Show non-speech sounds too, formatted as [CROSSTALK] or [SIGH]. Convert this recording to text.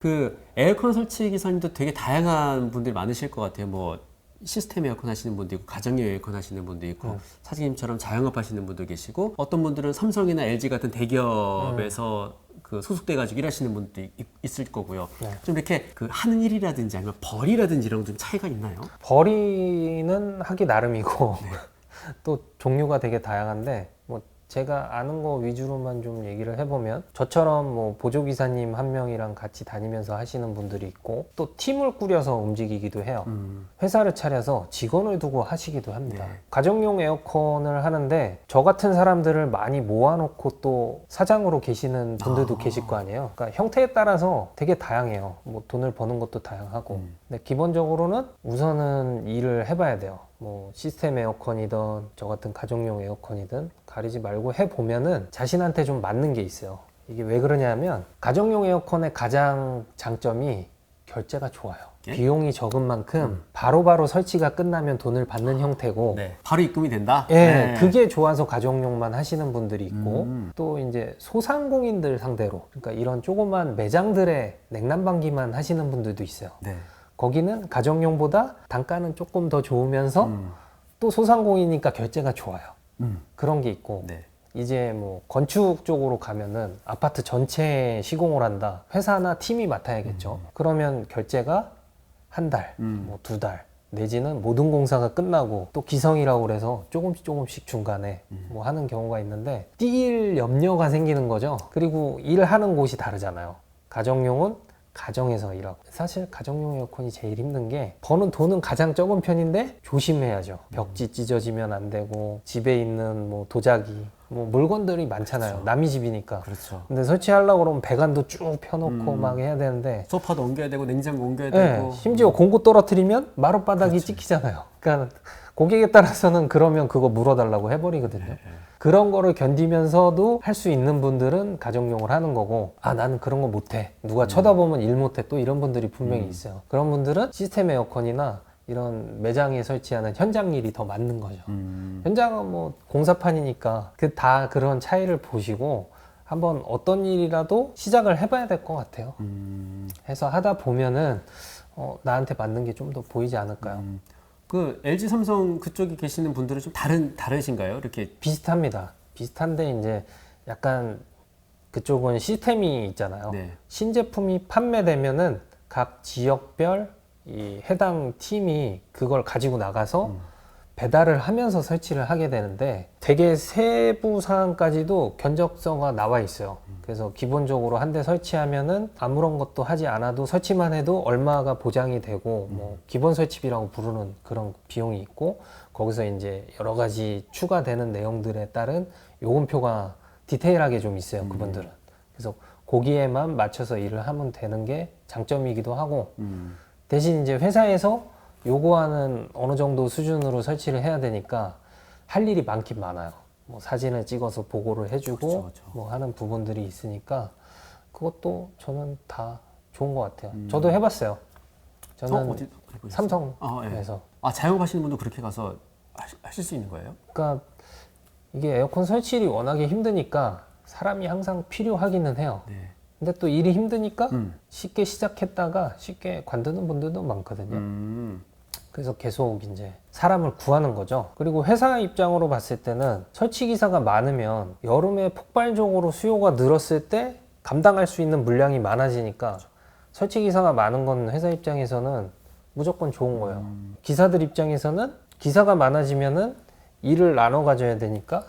그 에어컨 설치 기사님도 되게 다양한 분들이 많으실 것 같아요. 뭐 시스템 에어컨 하시는 분도 있고 가정용 에어컨 하시는 분도 있고 음. 사장님처럼 자영업 하시는 분도 계시고 어떤 분들은 삼성이나 LG 같은 대기업에서 그 소속돼 가지고 일하시는 분도 있- 있을 거고요. 네. 좀 이렇게 그 하는 일이라든지 아니면 벌이라든지 이런 좀 차이가 있나요? 벌이는 하기 나름이고 네. [LAUGHS] 또 종류가 되게 다양한데 뭐 제가 아는 거 위주로만 좀 얘기를 해보면 저처럼 뭐 보조기사님 한 명이랑 같이 다니면서 하시는 분들이 있고 또 팀을 꾸려서 움직이기도 해요. 음. 회사를 차려서 직원을 두고 하시기도 합니다. 네. 가정용 에어컨을 하는데 저 같은 사람들을 많이 모아놓고 또 사장으로 계시는 분들도 아. 계실 거 아니에요. 그러니까 형태에 따라서 되게 다양해요. 뭐 돈을 버는 것도 다양하고. 음. 근데 기본적으로는 우선은 일을 해봐야 돼요. 뭐 시스템 에어컨이든 저 같은 가정용 에어컨이든 가리지 말고 해보면은 자신한테 좀 맞는 게 있어요. 이게 왜 그러냐면 가정용 에어컨의 가장 장점이 결제가 좋아요. 예? 비용이 적은 만큼 바로바로 설치가 끝나면 돈을 받는 형태고 네. 바로 입금이 된다. 예, 네. 그게 좋아서 가정용만 하시는 분들이 있고 음. 또 이제 소상공인들 상대로 그러니까 이런 조그만 매장들의 냉난방기만 하시는 분들도 있어요. 네. 거기는 가정용보다 단가는 조금 더 좋으면서 음. 또 소상공인이니까 결제가 좋아요. 음. 그런 게 있고 네. 이제 뭐 건축 쪽으로 가면은 아파트 전체에 시공을 한다. 회사나 팀이 맡아야겠죠. 그러면 결제가 한 달, 음. 뭐두 달, 내지는 모든 공사가 끝나고 또 기성이라고 그래서 조금씩 조금씩 중간에 음. 뭐 하는 경우가 있는데 뛸 염려가 생기는 거죠. 그리고 일하는 곳이 다르잖아요. 가정용은 가정에서 일하고 사실 가정용 에어컨이 제일 힘든 게 버는 돈은 가장 적은 편인데 조심해야죠. 벽지 찢어지면 안 되고 집에 있는 뭐 도자기 뭐 물건들이 많잖아요. 그렇죠. 남의 집이니까. 그렇죠. 근데 설치하려고 그러면 배관도 쭉 펴놓고 음. 막 해야 되는데 소파도 옮겨야 되고 냉장고 옮겨야 네, 되고 심지어 공구 떨어뜨리면 마룻바닥이 그렇지. 찍히잖아요. 그러니까 고객에 따라서는 그러면 그거 물어달라고 해버리거든요. 네, 그런 거를 견디면서도 할 수 있는 분들은 가정용을 하는 거고 아 나는 그런 거 못해 누가 쳐다보면 일 못해 또 이런 분들이 분명히 음. 있어요 그런 분들은 시스템 에어컨이나 이런 매장에 설치하는 현장 일이 더 맞는 거죠 음. 현장은 뭐 공사판이니까 그 다 그런 차이를 보시고 한번 어떤 일이라도 시작을 해봐야 될 것 같아요 음. 해서 하다 보면은 어, 나한테 맞는 게 좀 더 보이지 않을까요? 음. 그 LG 삼성 그쪽에 계시는 분들은 좀 다른 다르신가요? 이렇게 비슷합니다. 비슷한데 이제 약간 그쪽은 시스템이 있잖아요. 네. 신제품이 판매되면은 각 지역별 이 해당 팀이 그걸 가지고 나가서 음. 배달을 하면서 설치를 하게 되는데 되게 세부 사항까지도 견적서가 나와 있어요. 그래서 기본적으로 한 대 설치하면은 아무런 것도 하지 않아도 설치만 해도 얼마가 보장이 되고 뭐 기본 설치비라고 부르는 그런 비용이 있고 거기서 이제 여러 가지 추가되는 내용들에 따른 요금표가 디테일하게 좀 있어요. 그분들은. 그래서 거기에만 맞춰서 일을 하면 되는 게 장점이기도 하고 음. 대신 이제 회사에서 요구하는 어느 정도 수준으로 설치를 해야 되니까 할 일이 많긴 많아요. 뭐 사진을 찍어서 보고를 해주고 그렇죠, 그렇죠. 뭐 하는 부분들이 있으니까 그것도 저는 다 좋은 것 같아요. 음. 저도 해봤어요. 저는 어, 해보셨어요? 삼성에서. 아, 예. 아 자영업 하시는 분도 그렇게 가서 하실 수 있는 거예요? 그러니까 이게 에어컨 설치일이 워낙에 힘드니까 사람이 항상 필요하기는 해요. 네. 근데 또 일이 힘드니까 음. 쉽게 시작했다가 쉽게 관두는 분들도 많거든요. 음. 그래서 계속 이제 사람을 구하는 거죠. 그리고 회사 입장으로 봤을 때는 설치 기사가 많으면 여름에 폭발적으로 수요가 늘었을 때 감당할 수 있는 물량이 많아지니까 설치 기사가 많은 건 회사 입장에서는 무조건 좋은 거예요. 음. 기사들 입장에서는 기사가 많아지면은 일을 나눠 가져야 되니까